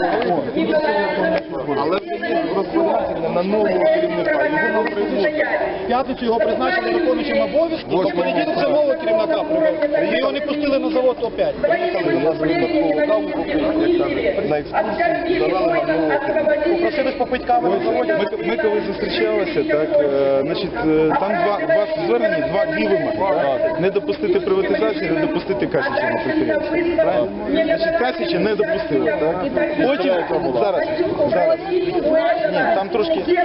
Thank. Але є розпорядження на нового керівника. Його. В п'ятницю його призначили виконуючим обов'язки, то понеділок вже нового керівника привели. Його не пустили на завод опять. Приїхали до нас випадково каву попити, як там, на екскурсії, завели нам нового керівника. Попросились попити каву на заводі. Ми, ми коли зустрічалися, так, е, значить, е, там два, два звернення, два, дві вимоги. Так? Не допустити приватизацію, не допустити Касіча на підприємстві. Правильно? Значить, Касіча не допустили. Так? Потім, зараз, зараз. Ні, там трошки, є,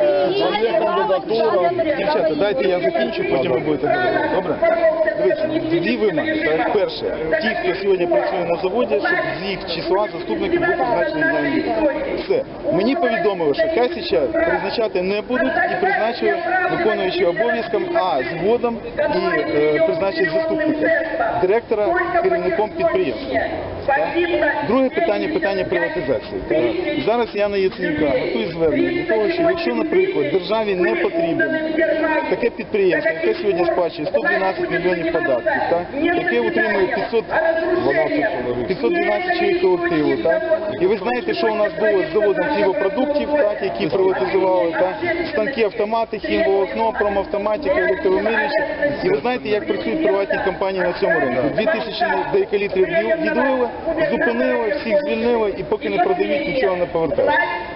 е, кандидатура. Дівчата, дайте я закінчу, потім ви будете говорити. Добре? Дивіться, дві вимоги. Так? Перше, ті, хто сьогодні працює на заводі, щоб з їх числа заступників був призначений на місце. Все. Мені повідомили, що Касіча призначати не будуть і призначили виконуючи обов'язком, а згодом і е, призначить заступника директора керівником підприємства. Друге питання питання приватизації. Так. Зараз Яна Яценюка готує звернення для того, що якщо, наприклад, державі не потрібен таке підприємство, яке сьогодні сплачує 112 мільйонів податків, так, яке утримує 500, 512 чоловік колективу, так, і ви знаєте, що у нас було з заводом хлібопродуктів, так, які приватизували, так, станки автомати, хімволокно, промавтоматика, електромирічі. І ви знаєте, як працюють приватні компанії на цьому ринку. 2000 деякалітрів відлили, зупинили, всіх звільнили і поки не продають, нічого не повертають.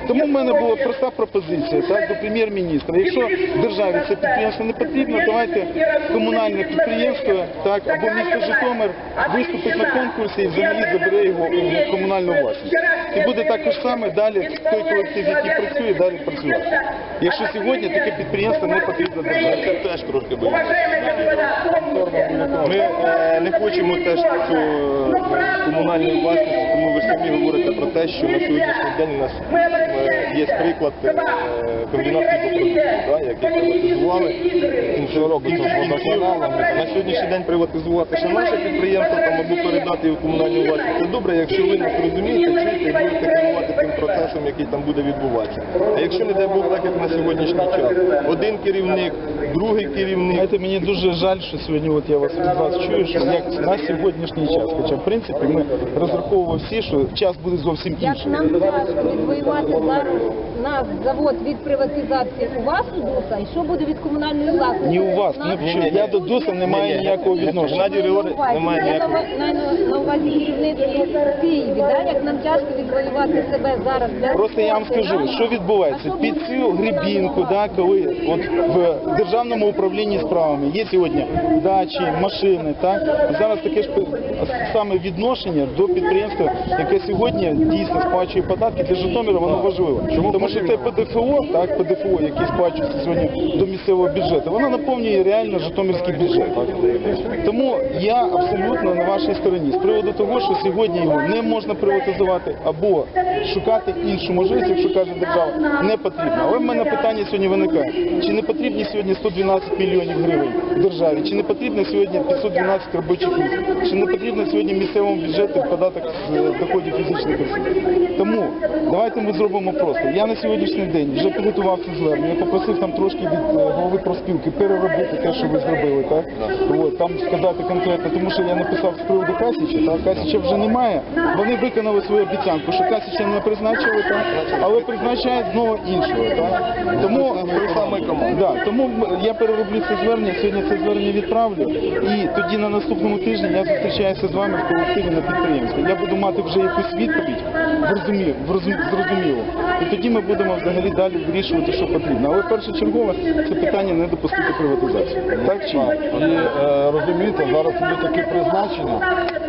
Тому в мене була проста пропозиція так, до прем'єр-міністра. Якщо державі це підприємство не потрібно, давайте комунальне підприємство так, або місто Житомир виступить на конкурсі і взагалі забере його у комунальну власність. І буде також саме далі той колектив, який працює, далі працювати. Якщо сьогодні таке підприємство не потрібно державі. Це теж трошки боїться. Ми е, не хочемо теж цю е, комунальну власність, тому ви самі говорите про те, що на сьогоднішній день у нас е, є приклад е, комбінат хлібопродуктів, який приватизували кінцевого року водоканалом. На сьогоднішній день приватизувати ще наше підприємство там або передати його комунальну власність. Це добре, якщо ви нас розумієте, чуєте і будете керувати тим процесом, який там буде відбуватися. А якщо не дай Бог, так як на сьогоднішній час, один керівник, другий керівник. Знаєте, мені дуже жаль, що сьогодні от я вас від вас чую, що як на сьогоднішній час. Хоча в принципі ми розраховували всі, що час буде зовсім Як інший. нам важко відвоювати зараз наш завод від приватизації у вас у ДУСа, і що буде від комунальної власності? Ні у вас, ні в чому. Я до ДУСа не маю ніякого відношення. Геннадій Григорович немає Я ніякого. на, на, на увазі керівництво в Києві, да? як нам тяжко відвоювати себе зараз для Просто я вам скажу, що відбувається під цю грибінку, да, коли от в державному управлінні справами. Є сьогодні дачі, машини, так? Зараз таке ж саме відношення до підприємства, яке сьогодні дійсно сплачує податки. Для Житомира, воно важливо. Тому що це ПДФО, так? ПДФО, яке сплачується сьогодні до місцевого бюджету, воно наповнює реально Житомирський бюджет. Тому я абсолютно на вашій стороні. З приводу того, що сьогодні його не можна приватизувати або шукати іншу можливість, якщо каже держава, не потрібно. Але в мене питання сьогодні виникає: чи не потрібні сьогодні 112 мільйонів гривень державі, чи не потрібно сьогодні 512 робочих місць, чи не потрібно сьогодні місцевому бюджету податок з е, доходів фізичних осіб. Тому давайте ми зробимо просто. Я на сьогоднішній день вже підготував це звернення, я попросив там трошки від е, голови профспілки переробити те, що ви зробили, так? От, там сказати конкретно, тому що я написав з приводу Касіча, так? Касіча вже немає. Вони виконали свою обіцянку, що Касіча не призначили, так? але призначають знову іншого. Так? Тому, да, тому я перероблю це звернення, сьогодні це звернення відправлю, і тоді на наступному тижні я зустрічаюся з вами в колективі на підприємстві. Я буду мати вже якусь відповідь, зрозуміло. І тоді ми будемо взагалі далі вирішувати, що потрібно. Але першочергове це питання не допустити приватизацію. Так чи ні? І е, розумієте, зараз є такі призначення,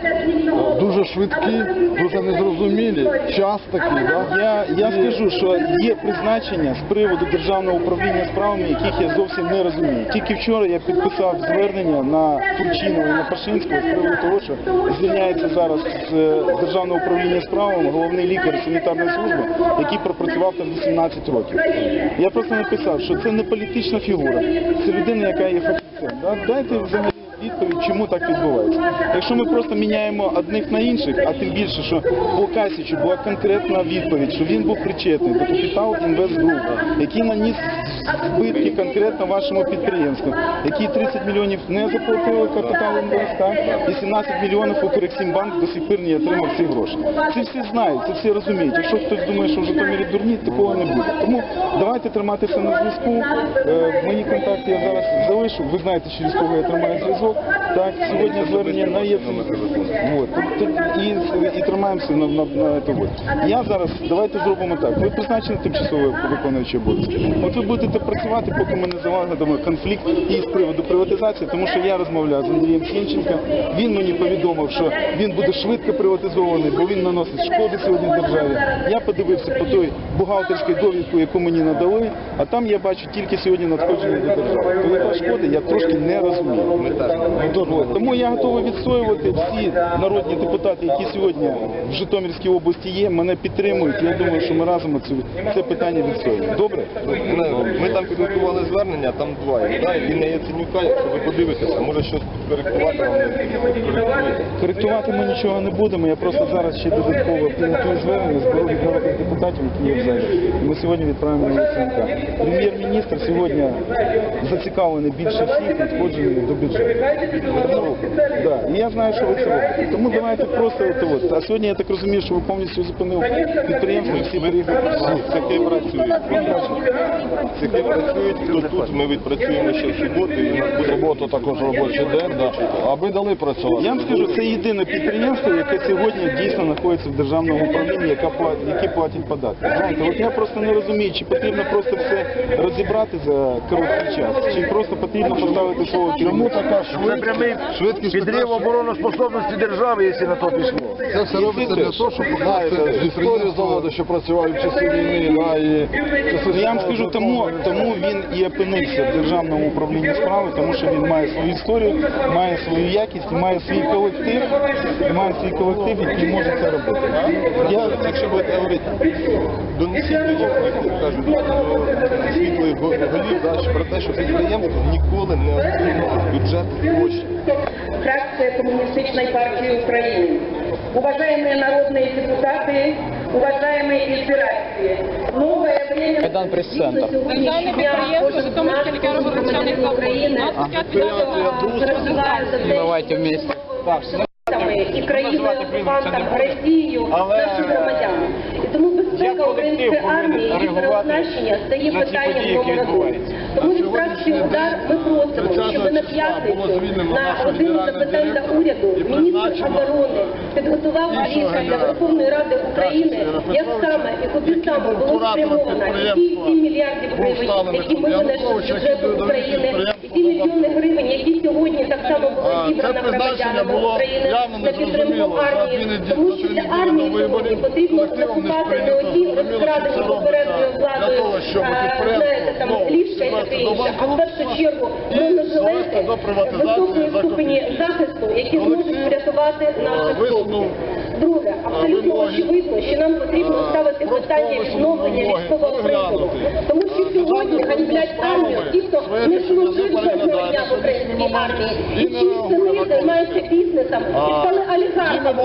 е, дуже швидкі, дуже незрозумілі, час такий, да? Я, я скажу, що є призначення з приводу державного управління справами, яких я зовсім не розумію. Тільки вчора я підписав звернення на Турчинова і на Пашинського з приводу того, що звільняється зараз з е, державного управління справами головний лікар санітарної служби, який пропрацював там 18 років. Я просто написав, що це не політична фігура, це людина, яка є фахівцем. Дайте взагалі відповідь, чому так відбувається. Якщо ми просто міняємо одних на інших, а тим більше, що по Касічу була конкретна відповідь, що він був причетний до капітал Інвестгруп, який наніс збитки конкретно вашому підприємству, які 30 мільйонів не заплатили капітал інвеста, і 17 мільйонів Укрексімбанк до сих пір не отримав ці гроші. Це всі знають, це всі розуміють. Якщо хтось думає, що в Житомирі дурні, такого не буде. Тому давайте триматися на зв'язку. Е, Мої контакти я зараз залишу. Ви знаєте, через кого я тримаю зв'язок. Так, сьогодні звернення на тут І, тримаємося на, на, це. Я зараз, давайте зробимо так. Ви призначені тимчасово виконуючі обов'язки. От ви будете працювати, поки ми не залагодимо конфлікт і з приводу приватизації, тому що я розмовляв з Андрієм Сінченко. Він мені повідомив, що він буде швидко приватизований, бо він наносить шкоди сьогодні державі. Я подивився по той бухгалтерській довідку, яку мені надали, а там я бачу тільки сьогодні надходження до держави. То яка шкода, я трошки не розумію. Тому я готовий відстоювати всі народні депутати, які сьогодні в Житомирській області є, мене підтримують. Я думаю, що ми разом це, питання відстоюємо. Добре? Ми там підготували звернення, там два. Він не Яценюка, якщо ви подивитеся, може щось коректувати вам не коректуєте. Коректувати ми нічого не будемо. Я просто зараз ще додатково підготую звернення, зберу від народних депутатів, які є в залі. І Ми сьогодні відправимо на Яценюка. Прем'єр-міністр сьогодні зацікавлений більше всіх надходженнями до бюджету. Да. І я знаю, що ви це робите. Тому давайте просто от, от. А сьогодні я так розумію, що ви повністю зупинили підприємство і всі переїхали. Цехи працюють. Цехи працюють, хто тут, ми відпрацюємо ще в суботу і у нас буде Суботу також робочий день, да. аби дали працювати. Я вам скажу, це єдине підприємство, яке сьогодні дійсно знаходиться в державному управлінні, яке платить, які платять податки. Знаєте, от я просто не розумію, чи потрібно просто все розібрати за короткий час, чи просто потрібно поставити свого така швидкість? Швидкість Підрив обороноспособності держави, якщо на то пішло. Це все робиться для того, щоб показати історію заводу, що працював в часи війни, да, і часи Я вам скажу, тому, тому він і опинився в державному управлінні справи, тому що він має свою історію, має свою якість, має свій колектив, має свій колектив, який може це робити. Я, якщо будете говорити, донесіть як кажуть, до світлих голів, да, що про те, що підприємство ніколи не отримало з бюджету гроші. фракция Коммунистической партии Украины Уважаемые народные депутаты, уважаемые избиратели, новое время... Майдан пресс-центр. Державне підприємство Житомирське лікаро-виробничальний завод. Нас Давайте вместе. І країною окупантам Росією нашим громадянам. І тому безпека української армії і переоснащення стає питанням номер один. Тому від фракції удар ми просимо, щоб на п'ятницю на годину запитань до уряду міністр оборони підготував рішення для Верховної Ради України, як саме і куди саме було спрямовано ті 7 мільярдів гривень, які ми винесли з бюджету України, і ті мільйони гривень, які сьогодні так само були зібрані громадянами України на підтримку армії. Тому що для армії сьогодні потрібно закупати не оті розкрадені попередньою владою, а, знаєте, там ліжка і таке інше, а в першу чергу бронежилети високої ступені захисту, які зможуть врятувати наших хлопців. Друге, абсолютно очевидно, що нам потрібно ставити питання відновлення військового призову. Тому що сьогодні ганьблять армію ті, хто не служив жодного дня в українській армії. І ті сини займаються бізнесом, і стали олігархами.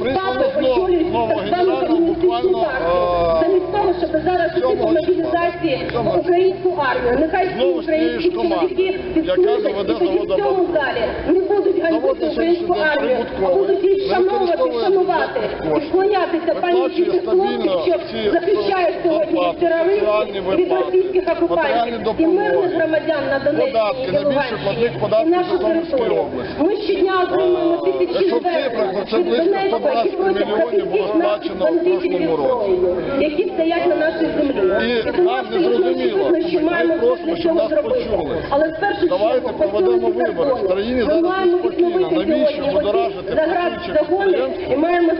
І папи очолюють так звану комуністичну партію. Замість того, щоб зараз йти по мобілізації в українську армію. Нехай всі українські чоловіки підслужать і тоді в цьому залі не будуть ганьбити українську армію, а будуть її шановувати, шанувати і вклонятися пам'яті цих хлопців, що захищають сьогодні терористів, від російських окупантів і мирних громадян на Донецькій і і нашу територію. Ми щодня отримуємо тисячі звернень від Донецька, 120 які просять мільйонів було захистити сплачено нас в бандитів зброєю, які стоять на нашій землі. І тому нам не абсолютно зрозуміло. що Ми маємо просимо, для цього зробити. почули. Але в першу чергу проведемо посилити вибори. В закони. країні Ми маємо відновити сьогодні заград загони і маємо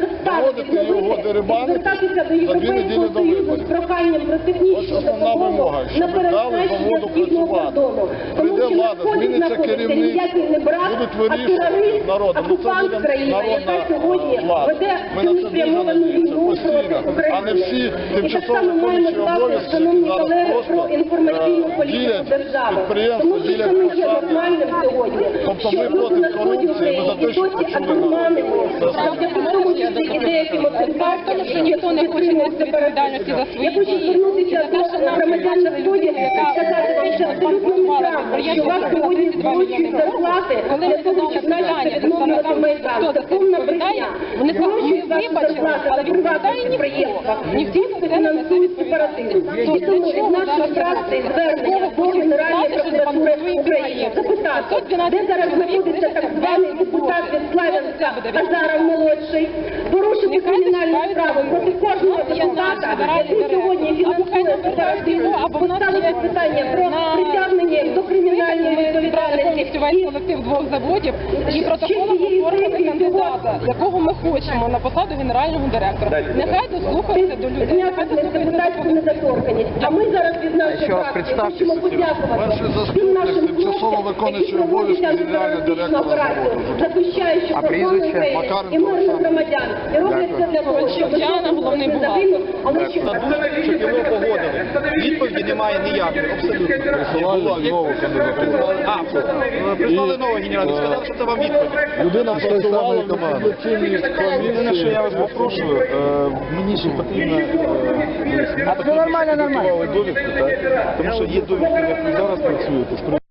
звертатися до Європейського Союзу з проханням про технічну допомогу на перехрещення східного кордону. Тому що на сході знаходиться ніякий не будуть а терорист. Ну, окупант народна, яка сьогодні веде цілеспрямовану війну проти. України. І так само маємо ставити, шановні колеги, про інформаційну е, політику держави. Тому що це не є нормальним сьогодні. Тобто що люди на сході України щоб досі почули Завдяки тому, що ці ідеї Справа в що ніхто не хоче нести відповідальності за свої Я хочу дії. І за те, що нам громадян на сході яка що вас сьогодні збільшують зарплати Коли ми задали питання представникам, хто Це за це відповідає, вони сказали, ми вибачили, зарплати але відповідає ніхто. Ніхто не несе. І тому чого від нашої фракції звернення до Генеральної прокуратури? Запитати, 112 де зараз знаходиться так званий депутат від Славянська Азаров молодший, порушив кримінальну справу проти кожного депутата, який сьогодні фінансує його, або поставити питання про притягнення до кримінальної відповідальності. колектив двох заводів. І протоколом кандидата, якого ми хочемо на посаду генерального директора. Нехай дослухаються до людей, нехай депутатську до недоторканність. А ми зараз від нашої фракції хочемо подякувати всім нашим тимчасово хлопцям, які проводять антитерористичну операцію, захищаючи кордони України і мирних громадян. І роблять це для того, щоб головний не бухгалтер. але щоб Щоб його погодили. Відповіді немає ніякої, абсолютно. Присилають нову кандидатуру. А, прислали нового генерального, сказали, що це вам відповідь. Людина в Єдине, що я вас попрошу, е, мені ще потрібно е, а це нормально, нормально. довідку. Тому що є довідки, як ви зараз працюєте,